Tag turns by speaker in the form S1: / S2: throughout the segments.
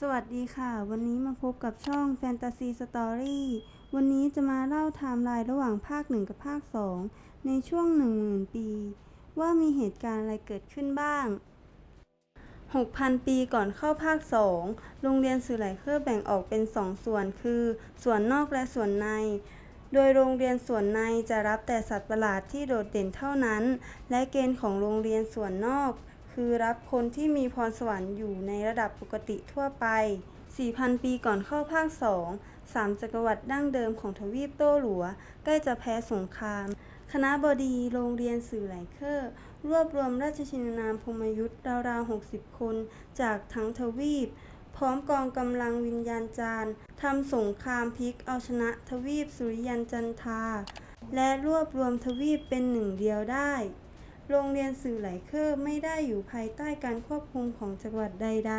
S1: สวัสดีค่ะ วันนี้มาพบกับช่อง Fantasy Story วันนี้จะมาเล่าไทม์ไลน์ระหว่างภาค 1 กับภาค 2 ในช่วง 10,000 ปี ว่ามีเหตุการณ์อะไรเกิดขึ้นบ้าง 6,000 ปีก่อนเข้าภาค 2 โรงเรียนสื่อไหลเคอร์แบ่งออกเป็น 2 ส่วนคือ ส่วนนอกและส่วนใน โดยโรงเรียนส่วนในจะรับแต่สัตว์ประหลาดที่โดดเด่นเท่านั้น และเกณฑ์ของโรงเรียนส่วนนอก คือรับคนที่มีพรสวรรค์อยู่ในระดับปกติทั่วไป 4,000 ปีก่อนเข้าภาค2สามจักรวรรดิดั้งเดิมของทวีปโต้หลัว ใกล้จะแพ้สงคราม คณะบดีโรงเรียนสื่อไหลเคอร์รวบรวมราชชินนามพมยุทธ์ราวๆ 60 คน จากทั้งทวีป พร้อมกองกำลังวิญญาณจารย์ทำสงครามพลิกเอาชนะทวีปสุริยันจันทา และรวบรวมทวีปเป็นหนึ่งเดียวได้ โรงเรียนสื่อไหลเคอร์ไม่ได้อยู่ภายใต้การควบคุมของจักรวรรดิใด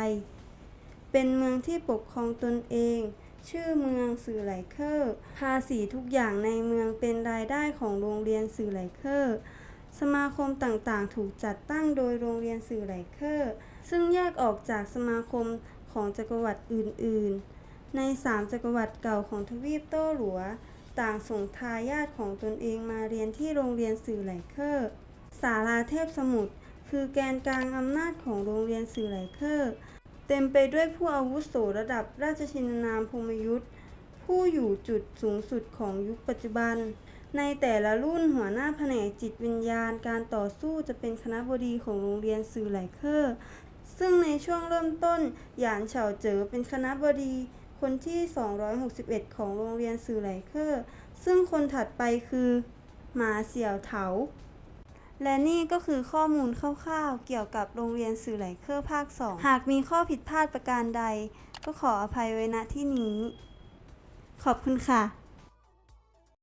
S1: ๆ เป็นเมืองที่ปกครองตนเอง ชื่อเมืองสื่อไหลเคอร์ภาษีทุกอย่างในเมืองเป็นรายได้ของโรงเรียนสื่อไหลเคอร์สมาคมต่างๆ ถูกจัดตั้งโดยโรงเรียนสื่อไหลเคอร์ซึ่งแยกออกจากสมาคมของจักรวรรดิอื่น ๆ ในสามจักรวรรดิเก่าของทวีปโต้หลัว ต่างส่งทายาทของตนเองมาเรียนที่โรงเรียนสื่อไหลเคอร์ ศาลาเทพสมุทรคือแกนกลางอำนาจของโรงเรียนสื่อไหลเคอร์เต็มไปด้วยผู้อาวุโสระดับราชชินนามพมยุทธ์ผู้อยู่จุดสูงสุดของยุคปัจจุบัน ในแต่ละรุ่นหัวหน้าแผนกจิตวิญญาณการต่อสู้จะเป็นคณะบดีของโรงเรียนสื่อไหลเคอร์ซึ่งในช่วงเริ่มต้น หยานเฉาเจ๋อเป็นคณะบดีคนที่ 261 ของโรงเรียนสื่อไหลเคอร์ซึ่งคนถัดไปคือ หมาเสี่ยวเถา และนี่ก็คือข้อมูลคร่าวๆ เกี่ยวกับโรงเรียนสื่อไหลเครือภาค 2 หากมีข้อผิดพลาดประการใด ก็ขออภัยไว้ณที่นี้ ขอบคุณค่ะ